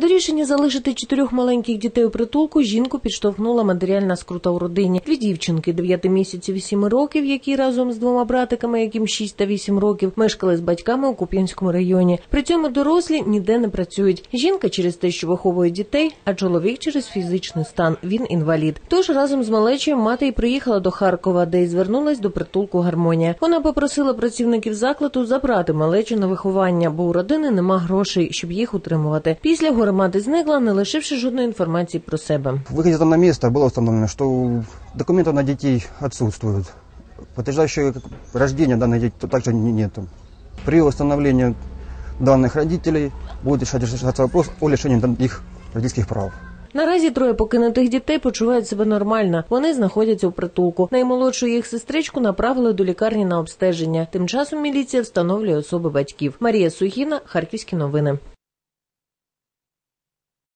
До рішення залишити чотирьох маленьких дітей у притулку жінку підштовхнула матеріальна скрута у родині. Дві дівчинки 9 місяців і 7 років, які разом з двома братиками, яким 6 та 8 років, мешкали з батьками у Куп'янському районі. При цьому дорослі ніде не працюють. Жінка через те, що виховує дітей, а чоловік через фізичний стан. Він інвалід. Тож разом з малечою мати й приїхала до Харкова, де й звернулась до притулку Гармонія. Вона попросила працівників закладу забрати малечу на виховання, бо у родини нема грошей, щоб їх утримувати. Після горе мати зникла, не лишивши жодної інформації про себе. Выходе там на место было установлено, что документов на детей отсутствуют. Подтверждающего рождения данных детей также не- нету. При установлении данных родителей будет решать- решаться вопрос о лишении дан- их родительских прав. Наразі троє покинутих дітей почувають себе нормально. Вони знаходяться у притулку. Наймолодшу їх сестричку направили до лікарні на обстеження. Тим часом міліція встановлює особи батьків. Марія Сухіна, Харківські новини.